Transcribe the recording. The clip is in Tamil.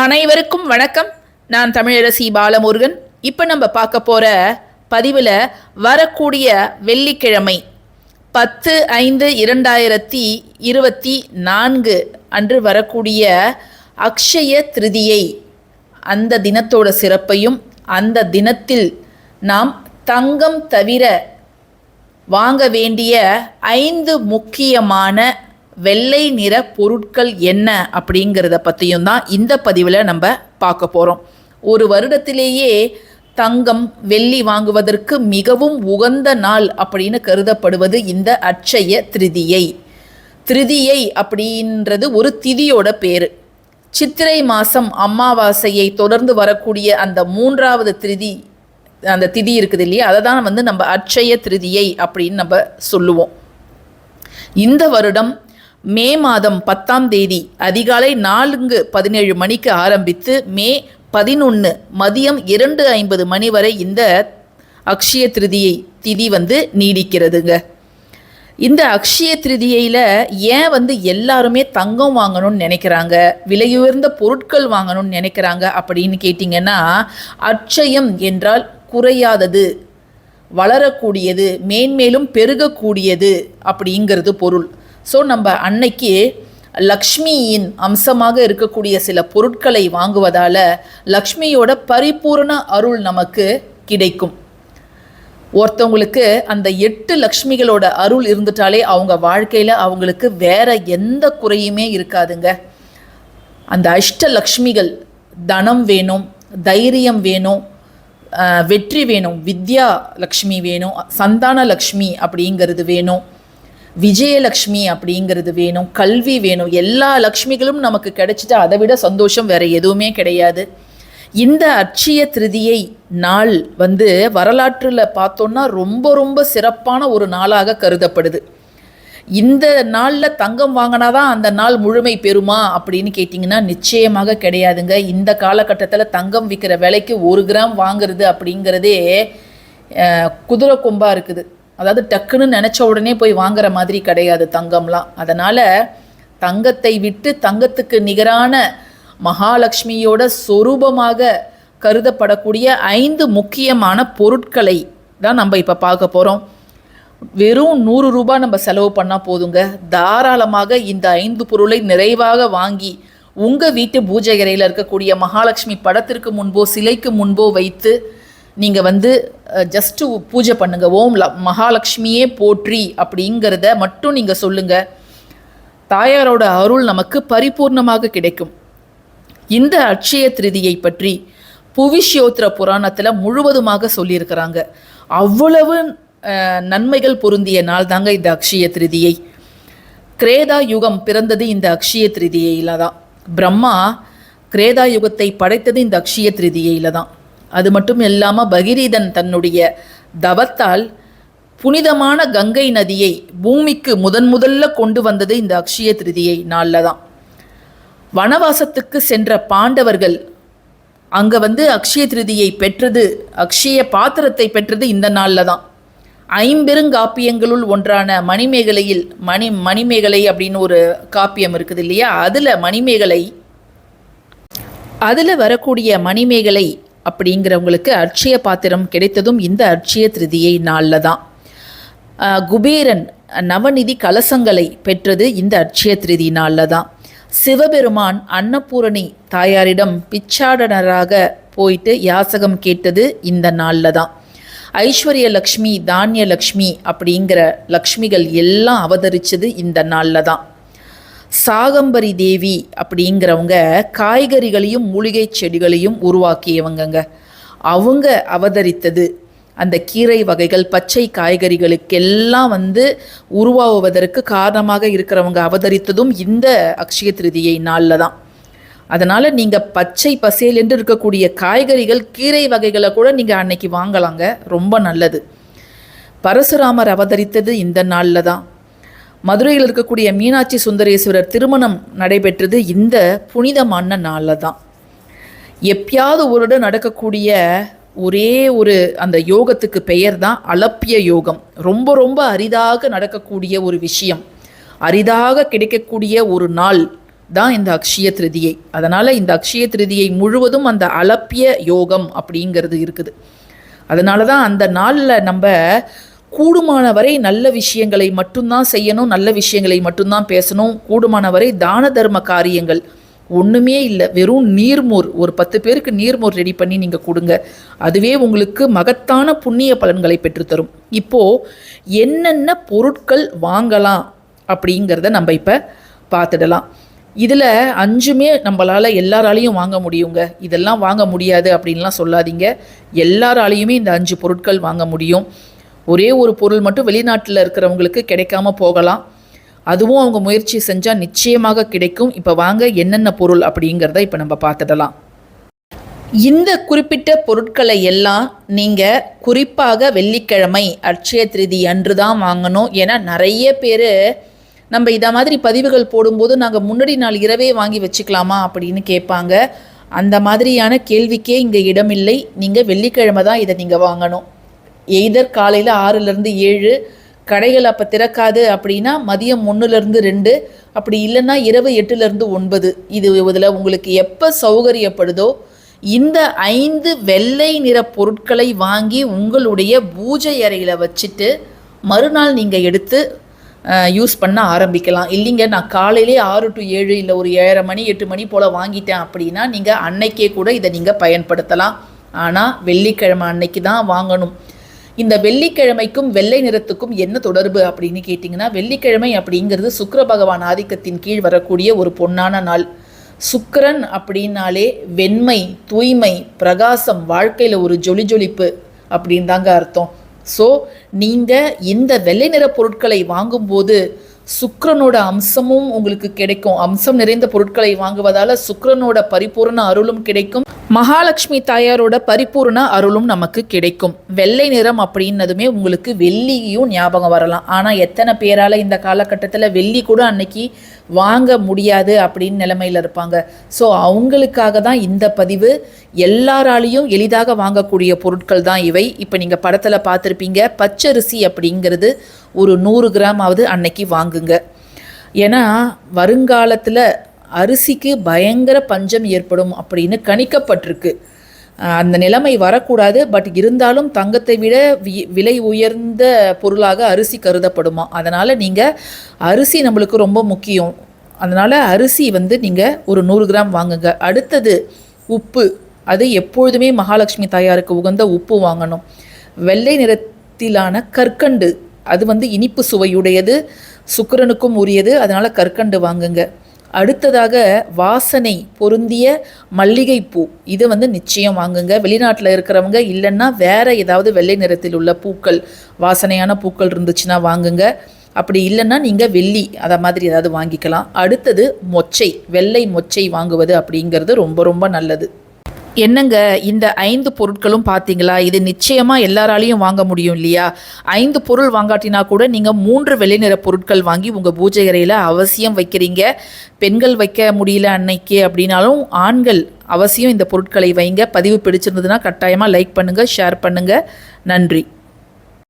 அனைவருக்கும் வணக்கம். நான் தமிழரசி பாலமுருகன். இப்போ நம்ம பார்க்க போகிற பதிவில் வரக்கூடிய வெள்ளிக்கிழமை பத்து ஐந்து இரண்டாயிரத்தி இருபத்தி நான்கு அன்று வரக்கூடிய அக்ஷய திருதியை அந்த தினத்தோட சிறப்பையும் அந்த தினத்தில் நாம் தங்கம் தவிர வாங்க வேண்டிய ஐந்து முக்கியமான வெள்ளை நிற பொருட்கள் என்ன அப்படிங்கிறத பற்றியும் தான் இந்த பதிவில் நம்ம பார்க்க போகிறோம் ஒரு வருடத்திலேயே தங்கம் வெள்ளி வாங்குவதற்கு மிகவும் உகந்த நாள் அப்படின்னு கருதப்படுவது இந்த அட்சய திருதியை. திருதியை அப்படின்றது ஒரு திதியோட பேர். சித்திரை மாதம் அமாவாசையை தொடர்ந்து வரக்கூடிய அந்த மூன்றாவது திருதி அந்த திதி இருக்குது இல்லையா? அதை தான் வந்து நம்ம அட்சய திருதியை அப்படின்னு நம்ம சொல்லுவோம். இந்த வருடம் மே மாதம் பத்தாம் தேதி அதிகாலை நான்கு பதினேழு மணிக்கு ஆரம்பித்து மே பதினொன்று மதியம் இரண்டு ஐம்பது மணி வரை இந்த அக்ஷய திருதியை திதி வந்து நீடிக்கிறதுங்க. இந்த அக்ஷய திருதியில் ஏன் வந்து எல்லாருமே தங்கம் வாங்கணும்னு நினைக்கிறாங்க? விலையுயர்ந்த பொருட்கள் வாங்கணும்னு நினைக்கிறாங்க அப்படின்னு கேட்டிங்கன்னா அட்சயம் என்றால் குறையாதது வளரக்கூடியது மேன்மேலும் பெருகக்கூடியது அப்படிங்கிறது பொருள். ஸோ நம்ம அன்னைக்கு லக்ஷ்மியின் அம்சமாக இருக்கக்கூடிய சில பொருட்களை வாங்குவதால் லக்ஷ்மியோட பரிபூரண அருள் நமக்கு கிடைக்கும். ஒருத்தவங்களுக்கு அந்த எட்டு லக்ஷ்மிகளோட அருள் இருந்துட்டாலே அவங்க வாழ்க்கையில் அவங்களுக்கு வேற எந்த குறையுமே இருக்காதுங்க. அந்த அஷ்ட லக்ஷ்மிகள் தனம் வேணும் தைரியம் வேணும் வெற்றி வேணும் வித்யா லக்ஷ்மி வேணும் சந்தான லக்ஷ்மி அப்படிங்கிறது வேணும். விஜயலக்ஷ்மி அப்படிங்கிறது வேணும் கல்வி வேணும் எல்லா லக்ஷ்மிகளும் நமக்கு கிடைச்சிட்டு அதை விட சந்தோஷம் வேற எதுவுமே கிடையாது. இந்த அட்சய திருதியை நாள் வந்து வரலாற்றில் பார்த்தோன்னா ரொம்ப ரொம்ப சிறப்பான ஒரு நாளாக கருதப்படுது. இந்த நாளில் தங்கம் வாங்கினாதான் அந்த நாள் முழுமை பெறுமா அப்படின்னு கேட்டிங்கன்னா நிச்சயமாக கிடையாதுங்க. இந்த காலகட்டத்தில் தங்கம் விற்கிற விலைக்கு ஒரு கிராம் வாங்குறது அப்படிங்கிறதே குதிரை கொம்பாக இருக்குது. அதாவது டக்குன்னு நினச்ச உடனே போய் வாங்குற மாதிரி கிடையாது தங்கம்லாம். அதனால் தங்கத்தை விட்டு தங்கத்துக்கு நிகரான மகாலட்சுமியோட சொரூபமாக கருதப்படக்கூடிய ஐந்து முக்கியமான பொருட்களை தான் நம்ம இப்போ பார்க்க போகிறோம் வெறும் நூறு ரூபாய் நம்ம செலவு பண்ணால் போதுங்க. தாராளமாக இந்த ஐந்து பொருளை நிறைவாக வாங்கி உங்கள் வீட்டு பூஜை அறையில் இருக்கக்கூடிய மகாலட்சுமி படத்திற்கு முன்போ சிலைக்கு முன்போ வைத்து நீங்கள் வந்து ஜஸ்ட்டு பூஜை பண்ணுங்கள் ஓம் ல மகாலட்சுமியே போற்றி அப்படிங்கிறத மட்டும் நீங்கள் சொல்லுங்கள் தாயாரோட அருள் நமக்கு பரிபூர்ணமாக கிடைக்கும். இந்த அட்சய திருதியை பற்றி புவிஷ்யோத்திர புராணத்தில் முழுவதுமாக சொல்லியிருக்கிறாங்க. அவ்வளவு நன்மைகள் பொருந்திய நாள் தாங்க இந்த அக்ஷய திருதியை. கிரேதா யுகம் பிறந்தது இந்த அக்ஷய திருதியையில் தான் பிரம்மா கிரேதா யுகத்தை படைத்தது இந்த அக்ஷய திருதியையில் தான் அது மட்டும் இல்லாமல் பகிரீதன் தன்னுடைய தவத்தால் புனிதமான கங்கை நதியை பூமிக்கு முதன் முதல்ல கொண்டு வந்தது இந்த அக்ஷய திருதியை நாளில் தான். வனவாசத்துக்கு சென்ற பாண்டவர்கள் அங்கே வந்து அக்ஷய திருதியை பெற்றது அக்ஷய பாத்திரத்தை பெற்றது இந்த நாளில் தான். ஐம்பெருங்காப்பியங்களுள் ஒன்றான மணிமேகலையில் மணி மணிமேகலை அப்படின்னு ஒரு காப்பியம் இருக்குது இல்லையா? அதில் மணிமேகலை அதில் வரக்கூடிய மணிமேகலை அப்படிங்கிறவங்களுக்கு அட்சய பாத்திரம் கிடைத்ததும் இந்த அட்சய திருதியை நாளில் தான் குபேரன் நவநிதி கலசங்களை பெற்றது இந்த அட்சய திருதி நாளில் தான் சிவபெருமான் அன்னபூரணி தாயாரிடம் பிச்சாடனராக போயிட்டு யாசகம் கேட்டது இந்த நாளில் தான் ஐஸ்வர்ய லக்ஷ்மி தானிய லக்ஷ்மி அப்படிங்கிற லக்ஷ்மிகள் எல்லாம் அவதரித்தது இந்த நாளில் தான் சாகம்பரி தேவி அப்படிங்கிறவங்க காய்கறிகளையும் மூலிகை செடிகளையும் உருவாக்கியவங்கங்க. அவங்க அவதரித்தது அந்த கீரை வகைகள் பச்சை காய்கறிகளுக்கெல்லாம் வந்து உருவாகுவதற்கு காரணமாக இருக்கிறவங்க அவதரித்ததும் இந்த அக்ஷய திருதியை நாளில் தான். அதனால் நீங்கள் பச்சை பசேல் என்று இருக்கக்கூடிய காய்கறிகள் கீரை வகைகளை கூட நீங்கள் அன்னைக்கு வாங்கலாங்க. ரொம்ப நல்லது. பரசுராமர் அவதரித்தது இந்த நாளில் தான். மதுரையில் இருக்கக்கூடிய மீனாட்சி சுந்தரேஸ்வரர் திருமணம் நடைபெற்றது இந்த புனிதமான நாளில் தான் எப்பயாவது ஒரு இடம் நடக்கக்கூடிய ஒரே ஒரு அந்த யோகத்துக்கு பெயர் தான் அலப்பிய யோகம். ரொம்ப ரொம்ப அரிதாக நடக்கக்கூடிய ஒரு விஷயம். அரிதாக கிடைக்கக்கூடிய ஒரு நாள் தான் இந்த அக்ஷய திருதியை. அதனால் இந்த அக்ஷய திருதியை முழுவதும் அந்த அலப்பிய யோகம் அப்படிங்கிறது இருக்குது. அதனால தான் அந்த நாளில் நம்ம கூடுமான வரை நல்ல விஷயங்களை மட்டும்தான் செய்யணும் நல்ல விஷயங்களை மட்டும்தான் பேசணும். கூடுமான வரை தான தர்ம காரியங்கள் ஒன்றுமே இல்லை. வெறும் நீர்மோர் ஒரு பத்து பேருக்கு நீர்மோர் ரெடி பண்ணி நீங்கள் கொடுங்க. அதுவே உங்களுக்கு மகத்தான புண்ணிய பலன்களை பெற்றுத்தரும். இப்போது என்னென்ன பொருட்கள் வாங்கலாம் அப்படிங்கிறத நம்ம இப்போ பார்த்துடலாம். இதில் அஞ்சுமே நம்மளால் எல்லாராலையும் வாங்க முடியுங்க. இதெல்லாம் வாங்க முடியாது அப்படின்லாம் சொல்லாதீங்க. எல்லாராலையுமே இந்த அஞ்சு பொருட்கள் வாங்க முடியும். ஒரே ஒரு பொருள் மட்டும் வெளிநாட்டில் இருக்கிறவங்களுக்கு கிடைக்காம போகலாம். அதுவும் அவங்க முயற்சி செஞ்சால் நிச்சயமாக கிடைக்கும். இப்போ வாங்க என்னென்ன பொருள் அப்படிங்கிறத இப்போ நம்ம பார்த்துடலாம். இந்த குறிப்பிட்ட பொருட்களை எல்லாம் நீங்கள் குறிப்பாக வெள்ளிக்கிழமை அட்சய திருதி அன்று தான் வாங்கணும். ஏன்னா நிறைய பேர் நம்ம இதை மாதிரி பதிவுகள் போடும்போது நாங்கள் முன்னாடி நாள் இரவே வாங்கி வச்சுக்கலாமா அப்படின்னு கேட்பாங்க. அந்த மாதிரியான கேள்விக்கே இங்கே இடமில்லை. நீங்கள் வெள்ளிக்கிழமை தான் இதை நீங்கள் வாங்கணும். எய்தர் காலையில் ஆறுலேருந்து ஏழு கடைகள் அப்போ திறக்காது அப்படின்னா மதியம் ஒன்றுலேருந்து ரெண்டு அப்படி இல்லைன்னா இரவு எட்டுலேருந்து ஒன்பது. இது இதில் உங்களுக்கு எப்போ சௌகரியப்படுதோ இந்த ஐந்து வெள்ளை நிற பொருட்களை வாங்கி உங்களுடைய பூஜை அறையில் வச்சுட்டு மறுநாள் நீங்கள் எடுத்து யூஸ் பண்ண ஆரம்பிக்கலாம். இல்லைங்க நான் காலையிலே ஆறு டு ஏழு இல்லை ஒரு ஏழரை மணி எட்டு மணி போல் வாங்கிட்டேன் அப்படின்னா நீங்கள் அன்னைக்கே கூட இதை நீங்கள் பயன்படுத்தலாம். ஆனால் வெள்ளிக்கிழமை அன்னைக்கு தான் வாங்கணும். இந்த வெள்ளிக்கிழமைக்கும் வெள்ளை நிறத்துக்கும் என்ன தொடர்பு அப்படின்னு கேட்டிங்கன்னா வெள்ளிக்கிழமை அப்படிங்கிறது சுக்கர பகவான் ஆதிக்கத்தின் கீழ் வரக்கூடிய ஒரு பொன்னான நாள். சுக்கரன் அப்படின்னாலே வெண்மை தூய்மை பிரகாசம் வாழ்க்கையில் ஒரு ஜொலி ஜொலிப்பு அப்படின்னு தாங்க அர்த்தம். ஸோ நீங்கள் இந்த வெள்ளை நிற பொருட்களை வாங்கும்போது சுக்கரனோட அம்சமும் உங்களுக்கு கிடைக்கும். அம்சம் நிறைந்த பொருட்களை வாங்குவதால சுக்கரனோட பரிபூர்ண அருளும் கிடைக்கும். மகாலட்சுமி தாயாரோட பரிபூர்ண அருளும் நமக்கு கிடைக்கும். வெள்ளை நிறம் அப்படின்னதுமே உங்களுக்கு வெள்ளியும் ஞாபகம் வரலாம். ஆனால் எத்தனை பேரால் இந்த காலகட்டத்தில் வெள்ளி கூட அன்னைக்கு வாங்க முடியாது அப்படின்னு நிலைமையில் இருப்பாங்க. ஸோ அவங்களுக்காக தான் இந்த பதிவு. எல்லாராலையும் எளிதாக வாங்கக்கூடிய பொருட்கள் தான் இவை. இப்போ நீங்கள் படத்தில் பார்த்துருப்பீங்க பச்சரிசி அப்படிங்கிறது ஒரு நூறு கிராமாவது அன்னைக்கு வாங்குங்க. ஏன்னா வருங்காலத்தில் அரிசிக்கு பயங்கர பஞ்சம் ஏற்படும் அப்படின்னு கணிக்கப்பட்டிருக்கு. அந்த நிலைமை வரக்கூடாது. பட் இருந்தாலும் தங்கத்தை விட வி- விலை உயர்ந்த பொருளாக அரிசி கருதப்படுமா? அதனால் நீங்கள் அரிசி நம்மளுக்கு ரொம்ப முக்கியம். அதனால் அரிசி வந்து நீங்கள் ஒரு நூறு கிராம் வாங்குங்க. அடுத்தது உப்பு. அது எப்பொழுதுமே மகாலட்சுமி தாயாருக்கு உகந்த உப்பு வாங்கணும். வெள்ளை நிறத்திலான கற்கண்டு. அது வந்து இனிப்பு சுவையுடையது சுக்கிரனுக்கும் உரியது. அதனால் கற்கண்டு வாங்குங்க. அடுத்ததாக வாசனை பொருந்திய மல்லிகைப்பூ. இது வந்து நிச்சயம் வாங்குங்க. வெளிநாட்டில் இருக்கிறவங்க இல்லைன்னா வேற ஏதாவது வெள்ளை நிறத்தில் உள்ள பூக்கள் வாசனையான பூக்கள் இருந்துச்சுன்னா வாங்குங்க. அப்படி இல்லைன்னா நீங்கள் வெள்ளி அதை மாதிரி ஏதாவது வாங்கிக்கலாம். அடுத்தது மொச்சை வெள்ளை மொச்சை வாங்குவது அப்படிங்கிறது ரொம்ப ரொம்ப நல்லது. என்னங்க இந்த ஐந்து பொருட்களும் பார்த்தீங்களா? இது நிச்சயமாக எல்லாராலையும் வாங்க முடியும் இல்லையா? ஐந்து பொருள் வாங்காட்டினா கூட நீங்கள் மூன்று வெள்ளை நிற பொருட்கள் வாங்கி உங்கள் பூஜை அறையில் அவசியம் வைக்கிறீங்க. பெண்கள் வைக்க முடியல அன்னைக்கு அப்படின்னாலும் ஆண்கள் அவசியம் இந்த பொருட்களை வைங்க. பதிவு பிடிச்சிருந்ததுன்னா கட்டாயமாக லைக் பண்ணுங்கள் ஷேர் பண்ணுங்கள் நன்றி.